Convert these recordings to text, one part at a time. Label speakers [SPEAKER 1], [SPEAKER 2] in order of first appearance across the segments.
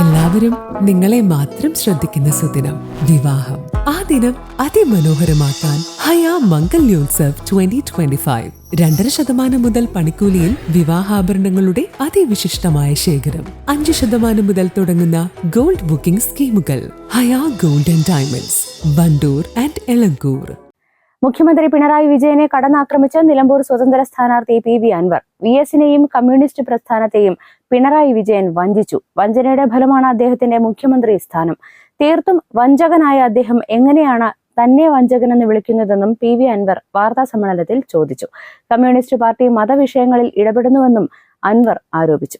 [SPEAKER 1] എല്ലാവരും നിങ്ങളെ മാത്രം ശ്രദ്ധിക്കുന്ന സുദിനം വിവാഹം. ആ ദിനം അതിമനോഹരമാക്കാൻ ഹയാ മംഗല്യോത്സവ് ട്വന്റി ട്വന്റി ഫൈവ് രണ്ടര ശതമാനം മുതൽ പണിക്കൂലിയിൽ വിവാഹാഭരണങ്ങളുടെ അതിവിശിഷ്ടമായ ശേഖരം. അഞ്ച് ശതമാനം മുതൽ തുടങ്ങുന്ന ഗോൾഡ് ബുക്കിംഗ് സ്കീമുകൾ. Haya gold and diamonds Wandoor and Elankur.
[SPEAKER 2] മുഖ്യമന്ത്രി പിണറായി വിജയനെ കടന്നാക്രമിച്ച നിലമ്പൂർ സ്വതന്ത്ര സ്ഥാനാർത്ഥി പി വി അൻവർ. വി എസിനെയും കമ്മ്യൂണിസ്റ്റ് പ്രസ്ഥാനത്തെയും പിണറായി വിജയൻ വഞ്ചിച്ചു. വഞ്ചനയുടെ ഫലമാണ് അദ്ദേഹത്തിന്റെ മുഖ്യമന്ത്രി സ്ഥാനം. തീർത്തും വഞ്ചകനായ അദ്ദേഹം എങ്ങനെയാണ് തന്നെ വഞ്ചകനെന്ന് വിളിക്കുന്നതെന്നും പി വി അൻവർ വാർത്താ സമ്മേളനത്തിൽ ചോദിച്ചു. കമ്മ്യൂണിസ്റ്റ് പാർട്ടി മതവിഷയങ്ങളിൽ ഇടപെടുന്നുവെന്നും അൻവർ ആരോപിച്ചു.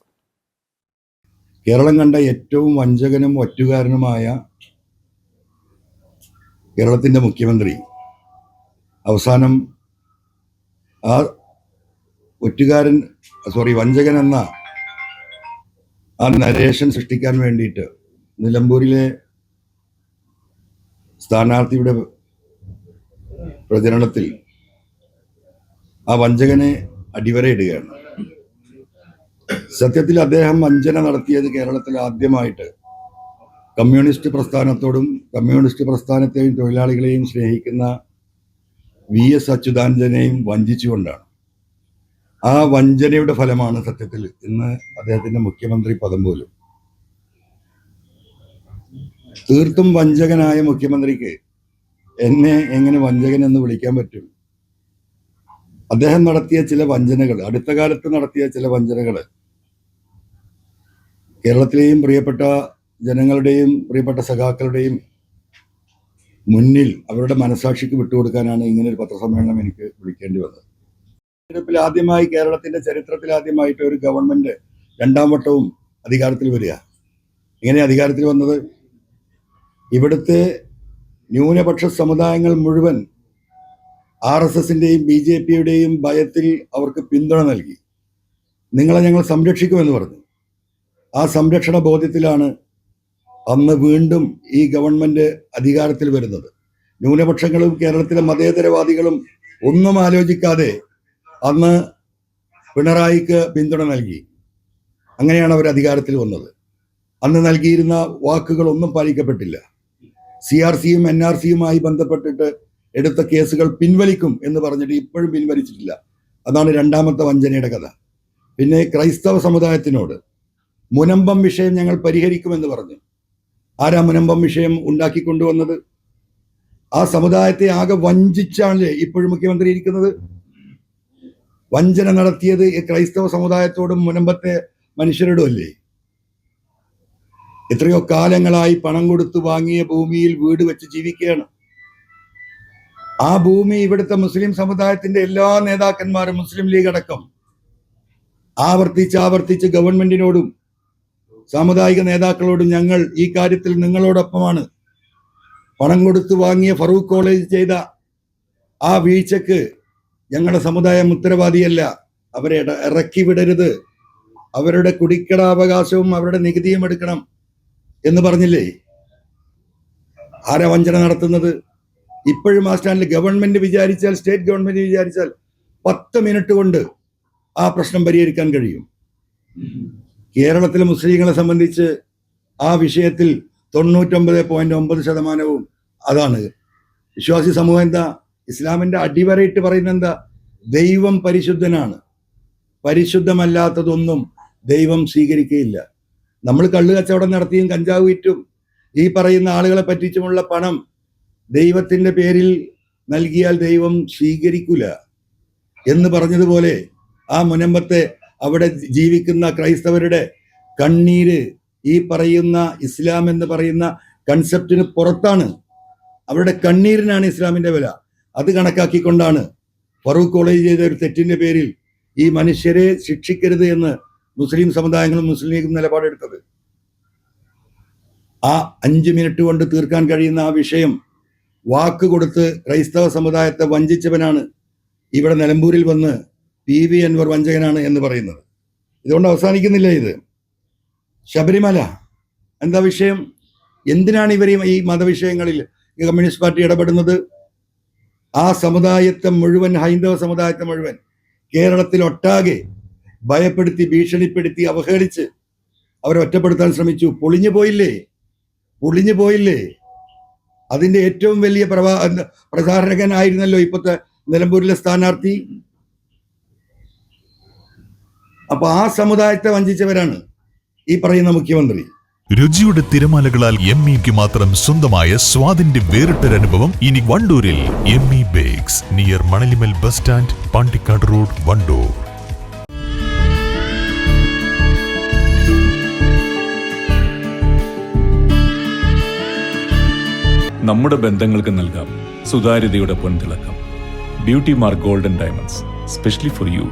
[SPEAKER 3] കേരളം കണ്ട ഏറ്റവും വഞ്ചകനും ഒറ്റുകാരനുമായ കേരളത്തിന്റെ മുഖ്യമന്ത്രി അവസാനം ആ ഒറ്റുകാരൻ സോറി വഞ്ചകൻ എന്ന ആ നരേഷൻ സൃഷ്ടിക്കാൻ വേണ്ടിയിട്ട് നിലമ്പൂരിലെ സ്ഥാനാർത്ഥിയുടെ പ്രചരണത്തിൽ ആ വഞ്ചകനെ അടിവരയിടുകയാണ്. സത്യത്തിൽ അദ്ദേഹം വഞ്ചന നടത്തിയത് കേരളത്തിൽ ആദ്യമായിട്ട്. കമ്മ്യൂണിസ്റ്റ് പ്രസ്ഥാനത്തോടും കമ്മ്യൂണിസ്റ്റ് പ്രസ്ഥാനത്തെയും തൊഴിലാളികളെയും സ്നേഹിക്കുന്ന വി എസ് അച്യുതാനന്ദനെയും വഞ്ചിച്ചുകൊണ്ടാണ്. ആ വഞ്ചനയുടെ ഫലമാണ് സത്യത്തിൽ ഇന്ന് അദ്ദേഹത്തിന്റെ മുഖ്യമന്ത്രി പദം പോലും. തീർത്തും വഞ്ചകനായ മുഖ്യമന്ത്രിക്ക് എന്നെ എങ്ങനെ വഞ്ചകൻ എന്ന് വിളിക്കാൻ പറ്റും? അദ്ദേഹം നടത്തിയ ചില വഞ്ചനകൾ അടുത്ത കാലത്ത് നടത്തിയ ചില വഞ്ചനകൾ കേരളത്തിലെയും പ്രിയപ്പെട്ട ജനങ്ങളുടെയും പ്രിയപ്പെട്ട സഖാക്കളുടെയും മുന്നിൽ അവരുടെ മനസാക്ഷിക്ക് വിട്ടുകൊടുക്കാനാണ് ഇങ്ങനെ ഒരു പത്രസമ്മേളനം എനിക്ക് വിളിക്കേണ്ടി വന്നത്. തെരഞ്ഞെടുപ്പിൽ ആദ്യമായി കേരളത്തിന്റെ ചരിത്രത്തിൽ ആദ്യമായിട്ട് ഒരു ഗവൺമെന്റ് രണ്ടാം വട്ടവും അധികാരത്തിൽ വരിക. ഇങ്ങനെ അധികാരത്തിൽ വന്നത് ഇവിടുത്തെ ന്യൂനപക്ഷ സമുദായങ്ങൾ മുഴുവൻ ആർ എസ് എസിന്റെയും ബി ജെ പിയുടെയും ഭയത്തിൽ അവർക്ക് പിന്തുണ നൽകി. നിങ്ങളെ ഞങ്ങൾ സംരക്ഷിക്കുമെന്ന് പറഞ്ഞു. ആ സംരക്ഷണ ബോധ്യത്തിലാണ് അന്ന് വീണ്ടും ഈ ഗവൺമെന്റ് അധികാരത്തിൽ വരുന്നത്. ന്യൂനപക്ഷങ്ങളും കേരളത്തിലെ മതേതരവാദികളും ഒന്നും ആലോചിക്കാതെ അന്ന് പിണറായിക്ക് പിന്തുണ നൽകി. അങ്ങനെയാണ് അവർ അധികാരത്തിൽ വന്നത്. അന്ന് നൽകിയിരുന്ന വാക്കുകൾ ഒന്നും പാലിക്കപ്പെട്ടില്ല. സി ആർ സിയും എൻ ആർ സിയുമായി ബന്ധപ്പെട്ടിട്ട് എടുത്ത കേസുകൾ പിൻവലിക്കും എന്ന് പറഞ്ഞിട്ട് ഇപ്പോഴും പിൻവലിച്ചിട്ടില്ല. അതാണ് രണ്ടാമത്തെ വഞ്ചനയുടെ കഥ. പിന്നെ ക്രൈസ്തവ സമുദായത്തിനോട് മുനമ്പം വിഷയം ഞങ്ങൾ പരിഹരിക്കുമെന്ന് പറഞ്ഞു. ആരാ മുനമ്പം വിഷയം ഉണ്ടാക്കിക്കൊണ്ടുവന്നത്. ആ സമുദായത്തെ ആകെ വഞ്ചിച്ചാണല്ലേ ഇപ്പോഴും മുഖ്യമന്ത്രി ഇരിക്കുന്നത്? വഞ്ചന നടത്തിയത് ഈ ക്രൈസ്തവ സമുദായത്തോടും മുനമ്പത്തെ മനുഷ്യരോടും അല്ലേ എത്രയോ കാലങ്ങളായി പണം കൊടുത്തു വാങ്ങിയ ഭൂമിയിൽ വീട് വെച്ച് ജീവിക്കുകയാണ്. ആ ഭൂമി ഇവിടുത്തെ മുസ്ലിം സമുദായത്തിന്റെ എല്ലാ നേതാക്കന്മാരും മുസ്ലിം ലീഗ് അടക്കം ആവർത്തിച്ച് ആവർത്തിച്ച് ഗവൺമെന്റിനോടും സാമുദായിക നേതാക്കളോട് ഞങ്ങൾ ഈ കാര്യത്തിൽ നിങ്ങളോടൊപ്പമാണ്. പണം കൊടുത്ത് വാങ്ങിയ ഫറൂഖ് കോളേജ് ചെയ്ത ആ വീഴ്ചക്ക് ഞങ്ങളുടെ സമുദായം ഉത്തരവാദിയല്ല. അവരെ ഇറക്കി വിടരുത്. അവരുടെ കുടിക്കടാവകാശവും അവരുടെ നികുതിയും എടുക്കണം എന്ന് പറഞ്ഞില്ലേ? ആരാ വഞ്ചന നടത്തുന്നത്? ഇപ്പോഴും ആ സ്റ്റാൻഡിൽ ഗവൺമെന്റ് വിചാരിച്ചാൽ സ്റ്റേറ്റ് ഗവൺമെന്റ് വിചാരിച്ചാൽ പത്ത് മിനിറ്റ് കൊണ്ട് ആ പ്രശ്നം പരിഹരിക്കാൻ കഴിയും. കേരളത്തിലെ മുസ്ലിങ്ങളെ സംബന്ധിച്ച് ആ വിഷയത്തിൽ തൊണ്ണൂറ്റൊമ്പത് പോയിന്റ് ഒമ്പത് ശതമാനവും അതാണ്. വിശ്വാസി സമൂഹം എന്താ? ഇസ്ലാമിന്റെ അടിവരയിട്ട് പറയുന്നത് എന്താ? ദൈവം പരിശുദ്ധനാണ്. പരിശുദ്ധമല്ലാത്തതൊന്നും ദൈവം സ്വീകരിക്കുകയില്ല. നമ്മൾ കള്ളു കച്ചവടം നടത്തിയും കഞ്ചാവ് വിറ്റും ഈ പറയുന്ന ആളുകളെ പറ്റിച്ചുമുള്ള പണം ദൈവത്തിന്റെ പേരിൽ നൽകിയാൽ ദൈവം സ്വീകരിക്കില്ല എന്ന് പറഞ്ഞതുപോലെ ആ മുനമ്പത്തെ അവിടെ ജീവിക്കുന്ന ക്രൈസ്തവരുടെ കണ്ണീര് ഈ പറയുന്ന ഇസ്ലാം എന്ന് പറയുന്ന കൺസെപ്റ്റിന് പുറത്താണ്. അവരുടെ കണ്ണീരിനാണ് ഇസ്ലാമിന്റെ വില. അത് കണക്കാക്കിക്കൊണ്ടാണ് ഫറൂഖ് കോളേജ് ചെയ്ത ഒരു തെറ്റിന്റെ പേരിൽ ഈ മനുഷ്യരെ ശിക്ഷിക്കരുത് എന്ന് മുസ്ലിം സമുദായങ്ങളും മുസ്ലിം ലീഗും നിലപാടെടുത്തത്. ആ അഞ്ച് മിനിറ്റ് കൊണ്ട് തീർക്കാൻ കഴിയുന്ന ആ വിഷയം വാക്ക് കൊടുത്ത് ക്രൈസ്തവ സമുദായത്തെ വഞ്ചിച്ചവനാണ് ഇവിടെ നിലമ്പൂരിൽ വന്ന് പി വി അൻവർ വഞ്ചകനാണ് എന്ന് പറയുന്നത്. ഇതുകൊണ്ട് അവസാനിക്കുന്നില്ല ഇത്. ശബരിമല എന്താ വിഷയം? എന്തിനാണ് ഇവർ ഈ- മതവിഷയങ്ങളിൽ ഈ കമ്മ്യൂണിസ്റ്റ് പാർട്ടി ഇടപെടുന്നത്? ആ സമുദായത്തെ മുഴുവൻ ഹൈന്ദവ സമുദായത്തെ മുഴുവൻ കേരളത്തിൽ ഒട്ടാകെ ഭയപ്പെടുത്തി ഭീഷണിപ്പെടുത്തി അവഹേളിച്ച് അവരെ ഒറ്റപ്പെടുത്താൻ ശ്രമിച്ചു. പൊളിഞ്ഞു പോയില്ലേ? പൊളിഞ്ഞു പോയില്ലേ? അതിന്റെ ഏറ്റവും വലിയ പ്രവാ പ്രചാരകനായിരുന്നല്ലോ ഇപ്പോഴത്തെ നിലമ്പൂരിലെ സ്ഥാനാർത്ഥി. അപ്പൊ ആ സമുദായത്തെ വഞ്ചിച്ചവരാണ് ഈ പറയുന്ന മുഖ്യമന്ത്രി.
[SPEAKER 4] രുചിയുടെ തിരമാലകളാൽ എം ഇക്ക് മാത്രം സ്വന്തമായ സ്വാദിന്റെ വേറിട്ടൊരനുഭവം ഇനി വണ്ടൂരിൽ M E bakes near Manalimal bus stand Pandikkad road Wandoor.
[SPEAKER 5] നമ്മുടെ ബന്ധങ്ങൾക്ക് നൽകാം സുതാര്യതയുടെ പൊൻതിളക്കം. Beauty mark golden diamonds specially for you